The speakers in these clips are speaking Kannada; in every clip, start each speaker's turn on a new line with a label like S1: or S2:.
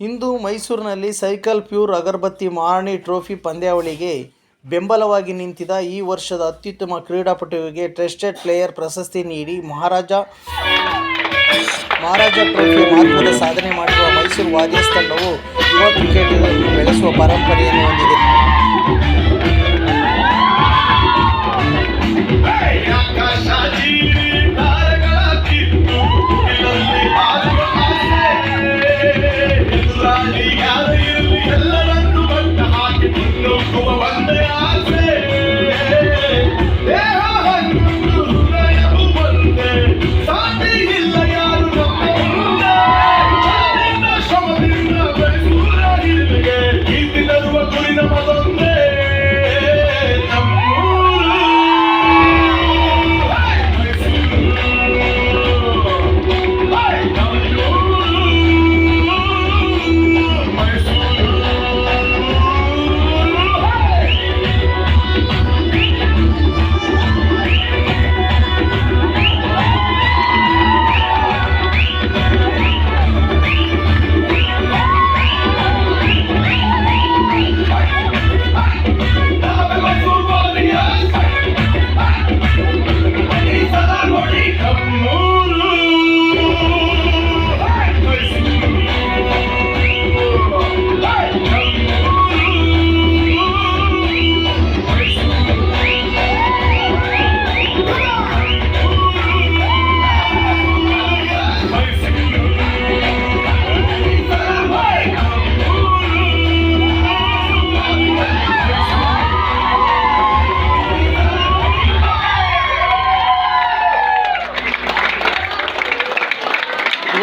S1: ಇಂದು ಮೈಸೂರಿನಲ್ಲಿ Cycle Pure Agarbatti Maharani trophy ಪಂದ್ಯಾವಳಿಗೆ ಬೆಂಬಲವಾಗಿ ನಿಂತಿದ್ದ ಈ ವರ್ಷದ ಅತ್ಯುತ್ತಮ ಕ್ರೀಡಾಪಟುವಿಗೆ ಟ್ರಸ್ಟೆಡ್ ಪ್ಲೇಯರ್ ಪ್ರಶಸ್ತಿ ನೀಡಿ ಮಹಾರಾಜ ಮಹಾರಾಜ ಟ್ರೋಫಿ ಮಹತ್ವದ ಸಾಧನೆ ಮಾಡಿರುವ ಮೈಸೂರು ವಾರಿಯರ್ಸ್ ತಂಡವು ಯುವ ಕ್ರಿಕೆಟಿಗರನ್ನು ಬೆಳೆಸುವ ಪರಂಪರೆಯನ್ನು ಹೊಂದಿದೆ.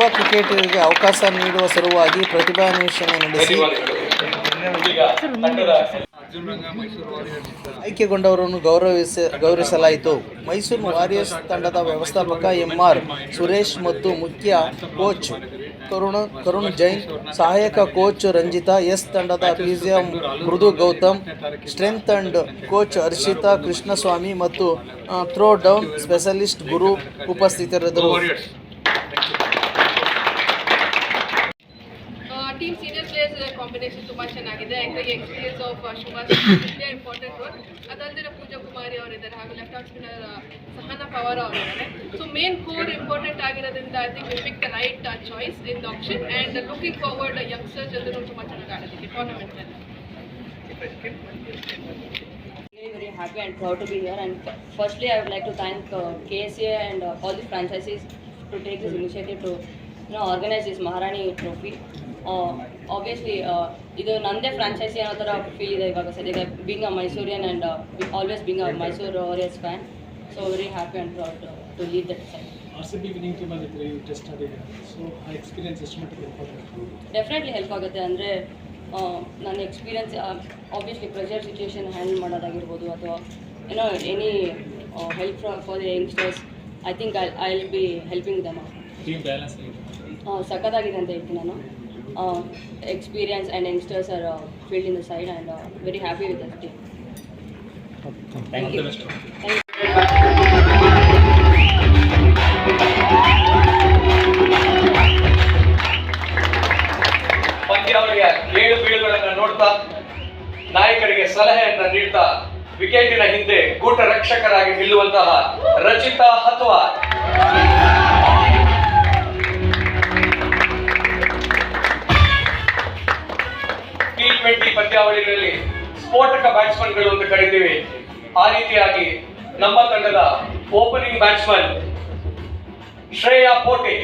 S1: ಯುವ ಕ್ರಿಕೆಟಿಗರಿಗೆ ಅವಕಾಶ ನೀಡುವ ಸಲುವಾಗಿ ಪ್ರತಿಭಾನ್ವೇಷಣೆ ನಡೆಸಿ ಆಯ್ಕೆಗೊಂಡವರನ್ನು ಗೌರವಿಸ, ಗೌರವಿಸಲಾಯಿತು. ಮೈಸೂರು ವಾರಿಯರ್ಸ್ ತಂಡದ ವ್ಯವಸ್ಥಾಪಕ ಎಂ ಆರ್ ಸುರೇಶ್ ಮತ್ತು ಮುಖ್ಯ ಕೋಚ್ ಕರುಣ, ಕರುಣ್ ಜೈನ್, ಸಹಾಯಕ ಕೋಚ್ ರಂಜಿತಾ, ಎಸ್ ತಂಡದ ಪಿಜಿಯ Mridu Gautam, strength and coach Harshita Krishnaswamy ಮತ್ತು ಥ್ರೋ ಡೌನ್ ಸ್ಪೆಷಲಿಸ್ಟ್ ಗುರು ಉಪಸ್ಥಿತರಿದ್ದರು.
S2: ಟೀಮ್ ಸೀನಿಯರ್ ಪ್ಲೇಯರ್ಸ್ ಕಾಂಬಿನೇಷನ್ ತುಂಬ ಚೆನ್ನಾಗಿದೆ ಯಾಕಂದರೆ ಎಕ್ಸ್ಪೀರಿಯನ್ಸ್ ಆಫ್ ಶುಭಾಸ್ ಇಂಪಾರ್ಟೆಂಟ್ ರೋಲ್ ಅದಲ್ಲದೆ ಪೂಜಾ ಕುಮಾರಿ ಅವರಿದ್ದಾರೆ ಹಾಗೂ left off spinner Sahana Pawar ಅವರಿದ್ದಾರೆ ಸೊ ಮೇನ್ ಕೋರ್ ಇಂಪಾರ್ಟೆಂಟ್ ಆಗಿರೋದ್ರಿಂದ I think we pick the right choice in the option and looking forward youngsters ಎಲ್ಲರೂ ತುಂಬ ಚೆನ್ನಾಗಿ ಆಡಿದ್ದೀವಿ ಟೂರ್ನಮೆಂಟಲ್ಲಿ
S3: Very, happy and proud to be here. And firstly, I would like to thank uh, KSA and uh, all the franchises to take this initiative to you know organize this Maharani Trophy. Obviously, uh, ಇದು ನಂದೇ ಫ್ರಾಂಚೈಸಿ ಅನ್ನೋ ಥರ ಫೀಲ್ ಇದೆ ಇವಾಗ ಸದ್ಯಕ್ಕೆ. Being a Mysurian and always being a Mysuru warriors fan so very happy and proud to lead that side
S4: R C B winning ಟೀಮಲ್ಲಿ ಇದ್ದರೆ ಟೆಸ್ಟ್ ಆಡಿದೆ ಸೊ ಆ ಎಕ್ಸ್ಪೀರಿಯನ್ಸ್ ಎಷ್ಟು ಮಟ್ಟಿಗೆ ಇಂಪಾರ್ಟೆಂಟ್
S3: ಡೆಫಿನೆಟ್ಲಿ ಹೆಲ್ಪ್ ಆಗುತ್ತೆ. ಅಂದರೆ ನನ್ನ experience obviously pressure situation handle ಮಾಡೋದಾಗಿರ್ಬೋದು ಅಥವಾ ಏನೋ any help for for the youngsters I think I I will be helping them
S4: team balance
S3: ಸಖತ್ತಾಗಿದೆ ಅಂತ ಹೇಳ್ತೀನಿ ನಾನು. Experience and youngsters are field in in side and very happy very that with that team. Thank you.
S5: ಪಂದ್ಯಾವಳಿಯ ಏಳು ಬೀಳುಗಳನ್ನು ನೋಡ್ತಾ ನಾಯಕರಿಗೆ ಸಲಹೆಯನ್ನ ನೀಡ್ತಾ ವಿಕೆಟಿನ ಹಿಂದೆ ಕೂಟ ರಕ್ಷಕರಾಗಿ ನಿಲ್ಲುವಂತಹ ರಚಿತಾ ಹತ್ವಾ ಪಂದ್ಯಾವಳಿಗಳಲ್ಲಿ ಸ್ಫೋಟಕ ಬ್ಯಾಟ್ಸ್ಮನ್ಗಳು ಅಂತ ಕರಿತೀವಿ. ಆ ರೀತಿಯಾಗಿ ನಮ್ಮ ತಂಡದ ಓಪನಿಂಗ್ ಬ್ಯಾಟ್ಸ್ಮನ್ ಶ್ರೇಯಾ ಪೋಟೆ.